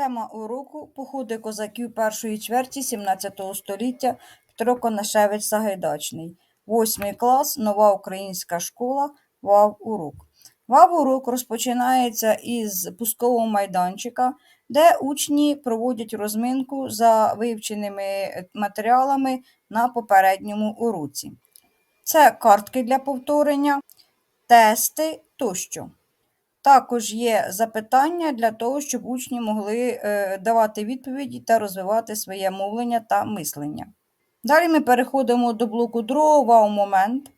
Тема уроку походи козаків першої чверті 17 століття Петро Конашевич Сагайдачний. Восьмий клас, нова українська школа, ВАВ урок. ВАВ урок розпочинається із пускового майданчика, де учні проводять розминку за вивченими матеріалами на попередньому уроці. Це картки для повторення, тести тощо. Також є запитання для того, щоб учні могли е, давати відповіді та розвивати своє мовлення та мислення. Далі ми переходимо до блоку другого вау-момент.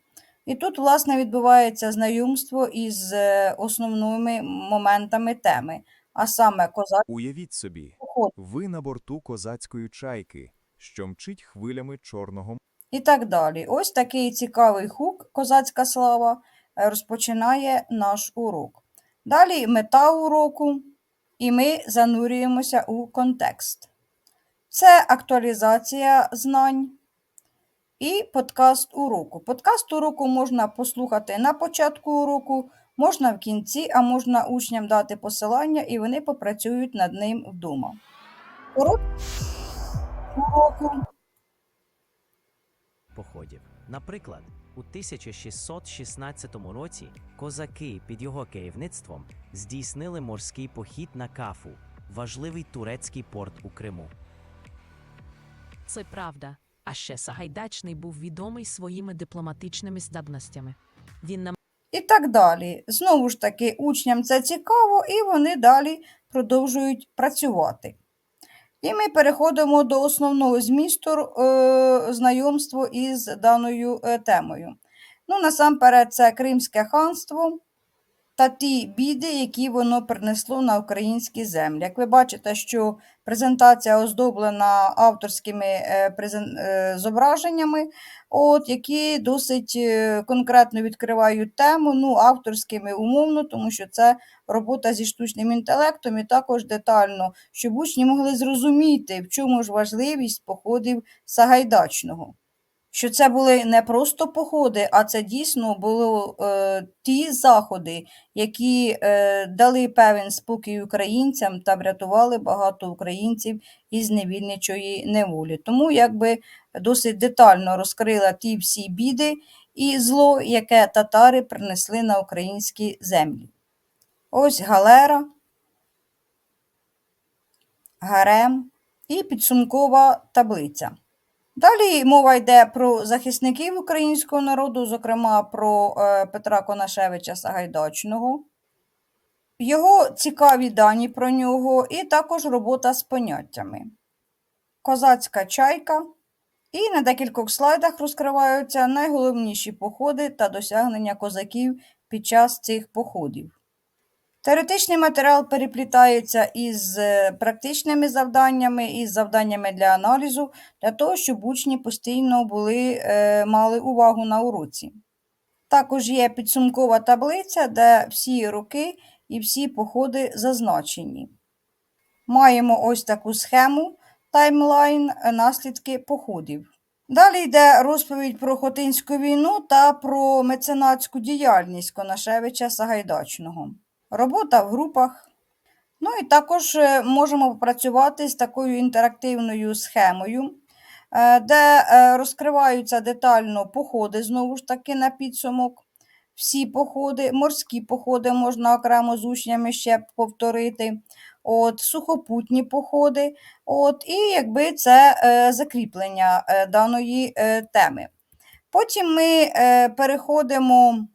І тут, власне, відбувається знайомство із е, основними моментами теми, а саме козак Уявіть собі, ви на борту козацької чайки, що мчить хвилями Чорного і так далі. Ось такий цікавий хук Козацька слава розпочинає наш урок. Далі мета уроку, і ми занурюємося у контекст. Це актуалізація знань і подкаст уроку. Подкаст уроку можна послухати на початку уроку, можна в кінці, а можна учням дати посилання, і вони попрацюють над ним вдома. Урок уроку походів. Наприклад, у 1616 році козаки під його керівництвом здійснили морський похід на Кафу, важливий турецький порт у Криму. Це правда. А ще Сагайдачний був відомий своїми дипломатичними здатностями. Він нам і так далі. Знову ж таки, учням це цікаво, і вони далі продовжують працювати. І ми переходимо до основного змісту е, знайомства із даною е, темою. Ну, насамперед, це Кримське ханство та ті біди, які воно принесло на українські землі. Як ви бачите, що презентація оздоблена авторськими е, е, зображеннями, от, які досить е, конкретно відкривають тему, ну, авторськими умовно, тому що це робота зі штучним інтелектом і також детально, щоб учні могли зрозуміти, в чому ж важливість походів Сагайдачного. Що це були не просто походи, а це дійсно були е, ті заходи, які е, дали певен спокій українцям та врятували багато українців із невільничої неволі. Тому якби досить детально розкрила ті всі біди і зло, яке татари принесли на українські землі. Ось галера, гарем і підсумкова таблиця. Далі мова йде про захисників українського народу, зокрема про е, Петра Конашевича Сагайдачного, його цікаві дані про нього, і також робота з поняттями. Козацька чайка. І на декількох слайдах розкриваються найголовніші походи та досягнення козаків під час цих походів. Теоретичний матеріал переплітається із е, практичними завданнями, із завданнями для аналізу, для того, щоб учні постійно були, е, мали увагу на уроці. Також є підсумкова таблиця, де всі роки і всі походи зазначені. Маємо ось таку схему таймлайн наслідки походів. Далі йде розповідь про Хотинську війну та про меценатську діяльність Конашевича Сагайдачного. Робота в групах. Ну і також е, можемо попрацювати з такою інтерактивною схемою, е, де е, розкриваються детально походи, знову ж таки, на підсумок. Всі походи, морські походи можна окремо з учнями ще повторити, от, сухопутні походи, от, і якби це закріплення даної теми. Потім ми переходимо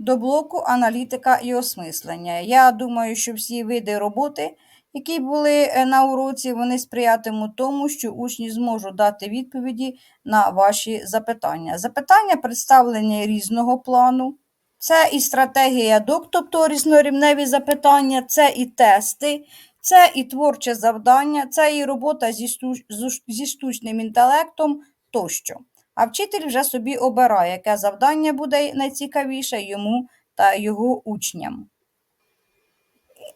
до блоку аналітика і осмислення. Я думаю, що всі види роботи, які були е, на уроці, вони сприятимуть тому, що учні зможуть дати відповіді на ваші запитання. Запитання представлені різного плану. Це і стратегія док, тобто різнорівневі запитання, це і тести, це і творче завдання, це і робота зі, штуч- зі штучним інтелектом тощо. А вчитель вже собі обирає, яке завдання буде найцікавіше йому та його учням.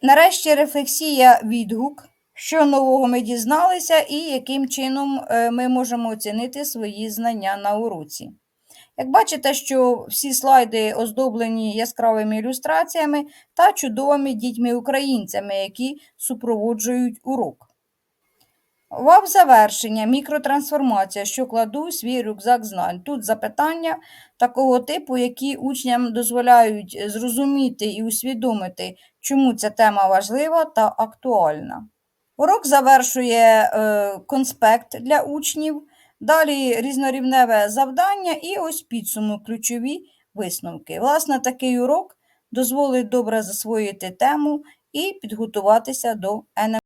Нарешті рефлексія відгук, що нового ми дізналися і яким чином е, ми можемо оцінити свої знання на уроці. Як бачите, що всі слайди оздоблені яскравими ілюстраціями та чудовими дітьми-українцями, які супроводжують урок. Вам завершення мікротрансформація, що кладу свій рюкзак знань. Тут запитання такого типу, які учням дозволяють зрозуміти і усвідомити, чому ця тема важлива та актуальна. Урок завершує е, конспект для учнів, далі різнорівневе завдання і ось підсумок, ключові висновки. Власне, такий урок дозволить добре засвоїти тему і підготуватися до НМТ.